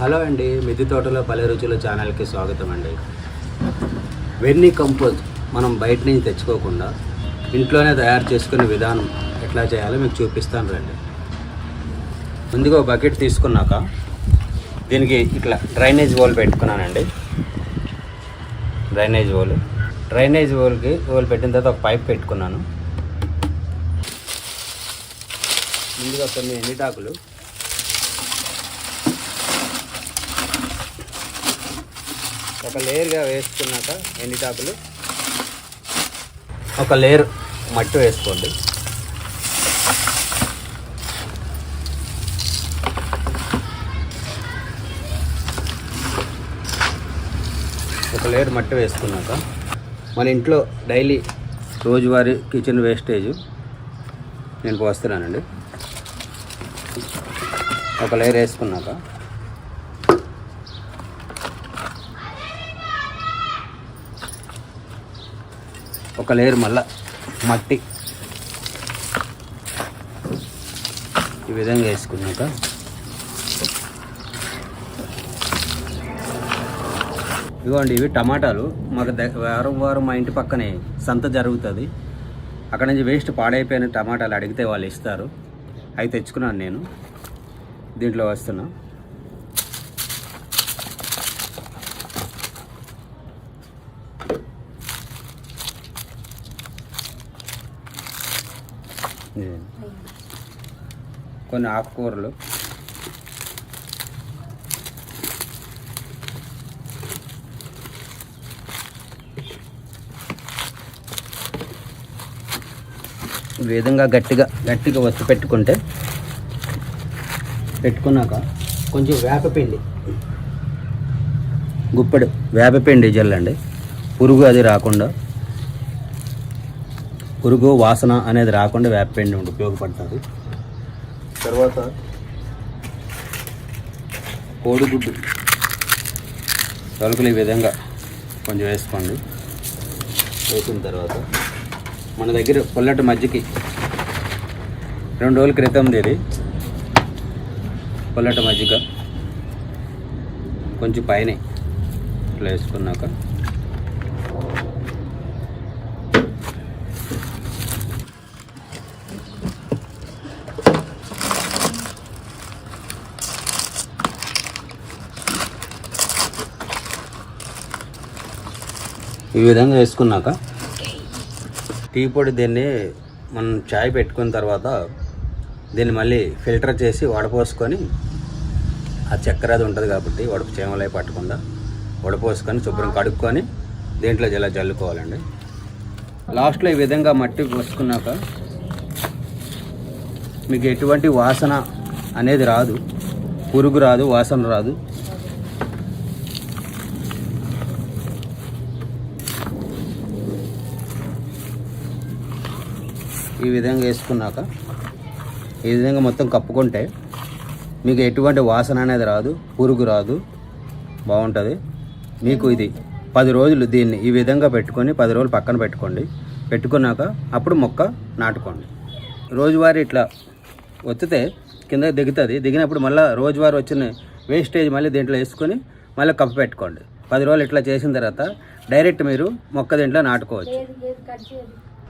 Hello అండి మిద్ది తోటలో పల్లె రుచులు ఛానల్కి స్వాగతం అండి. వెన్నీ కంపోజ్ మనం బయట నుంచి తెచ్చుకోకుండా ఇంట్లోనే తయారు చేసుకునే విధానం ఎట్లా చేయాలో మీకు చూపిస్తాను రండి. ముందుగా బకెట్ తీసుకున్నాక దీనికి ఇట్లా డ్రైనేజ్ హోల్ పెట్టుకున్నానండి. డ్రైనేజ్ హోల్ డ్రైనేజ్ హోల్కి హోల్ పెట్టిన తర్వాత ఒక పైప్ పెట్టుకున్నాను. ముందుగా కొన్ని ఎండిటాకులు ఒక లేయర్గా వేసుకున్నాక ఎండిటాకులు ఒక లేయర్ మట్టి వేసుకోండి. ఒక లేయర్ మట్టి వేసుకున్నాక మన ఇంట్లో డైలీ రోజువారీ కిచెన్ వేస్టేజ్ నేను పోస్తున్నానండి. ఒక లేయర్ వేసుకున్నాక ఒక లేయర్ మళ్ళా మట్టి. ఈ విధంగా వేసుకున్నాక ఇదిగోండి ఇవి టమాటాలు. మాకు వారం వారం మా ఇంటి పక్కనే సంత జరుగుతుంది. అక్కడ నుంచి వేస్ట్ పాడైపోయిన టమాటాలు అడిగితే వాళ్ళు ఇస్తారు. అవి తెచ్చుకున్నాను నేను. దీంట్లో వస్తున్నా. కొన్ని ఆకుకూరలు. ఈ విధంగా గట్టిగా గట్టిగా వచ్చి పెట్టుకుంటే పెట్టుకున్నాక కొంచెం వేపపిండి గుప్పెడు వేపపిండి జల్లండి. పురుగు అది రాకుండా పురుగు వాసన అనేది రాకుండా వేపపిండి ఉండి ఉపయోగపడుతుంది. తర్వాత కోడిగుడ్డు. తలుపులు ఈ విధంగా కొంచెం వేసుకోండి. వేసిన తర్వాత మన దగ్గర పుల్లటి మజ్జికి రెండు రోజుల క్రితం ఇది. పుల్లటి మజ్జిగ కొంచెం పైన ఇట్లా వేసుకున్నాక ఈ విధంగా వేసుకున్నాక టీ పొడి దీన్ని మనం చాయ్ పెట్టుకున్న తర్వాత దీన్ని మళ్ళీ ఫిల్టర్ చేసి వడపోసుకొని ఆ చక్కెర అది ఉంటుంది కాబట్టి వడపు చేమలై పట్టకుండా వడపోసుకొని శుభ్రం కడుక్కొని దీంట్లో ఇలా జల్లుకోవాలండి లాస్ట్లో ఈ విధంగా మట్టి పోసుకున్నాక మీకు ఎటువంటి వాసన అనేది రాదు పురుగు రాదు వాసన రాదు. ఈ విధంగా వేసుకున్నాక ఈ విధంగా మొత్తం కప్పుకుంటే మీకు ఎటువంటి వాసన అనేది రాదు పురుగు రాదు. బాగుంటుంది. మీకు ఇది పది రోజులు దీన్ని ఈ విధంగా పెట్టుకొని పది రోజులు పక్కన పెట్టుకోండి. పెట్టుకున్నాక అప్పుడు మొక్క నాటుకోండి. రోజువారీ ఇట్లా ఒత్తితే కింద దిగుతుంది. దిగినప్పుడు మళ్ళీ రోజువారీ వచ్చిన వేస్టేజ్ మళ్ళీ దీంట్లో వేసుకొని మళ్ళీ కప్పు పెట్టుకోండి. పది రోజులు ఇట్లా చేసిన తర్వాత డైరెక్ట్ మీరు మొక్క దీంట్లో నాటుకోవచ్చు.